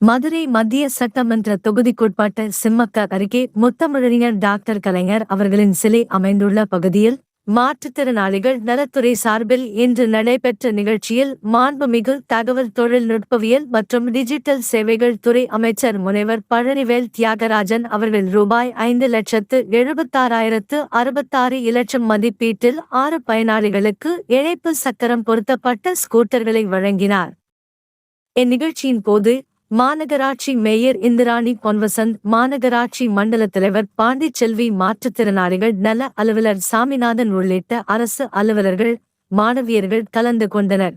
மதுரை மத்திய சட்டமன்ற தொகுதிக்குட்பட்ட சிம்மக்க அருகே முத்தமிழறிஞர் டாக்டர் கலைஞர் அவர்களின் சிலை அமைந்துள்ள பகுதியில் மாற்றுத்திறனாளிகள் நலத்துறை சார்பில் இன்று நடைபெற்ற நிகழ்ச்சியில் மாண்புமிகு தகவல் தொழில்நுட்பவியல் மற்றும் டிஜிட்டல் சேவைகள் துறை அமைச்சர் முனைவர் பழனிவேல் தியாகராஜன் அவர்கள் ரூபாய் ஐந்து லட்சத்து எழுபத்தாறாயிரத்து அறுபத்தாறு இலட்சம் மதிப்பீட்டில் ஆறு பயனாளிகளுக்கு இழைப்பு சக்கரம் பொருத்தப்பட்ட ஸ்கூட்டர்களை வழங்கினார். இந்நிகழ்ச்சியின் போது மாநகராட்சி மேயர் இந்திராணி பொன்வசந்த் மாநகராட்சி மண்டல தலைவர் பாண்டிச்செல்வி மாற்றுத்திறனாளிகள் நல அலுவலர் சாமிநாதன் உள்ளிட்ட அரசு அலுவலர்கள் மாணவியர்கள் கலந்து கொண்டனர்.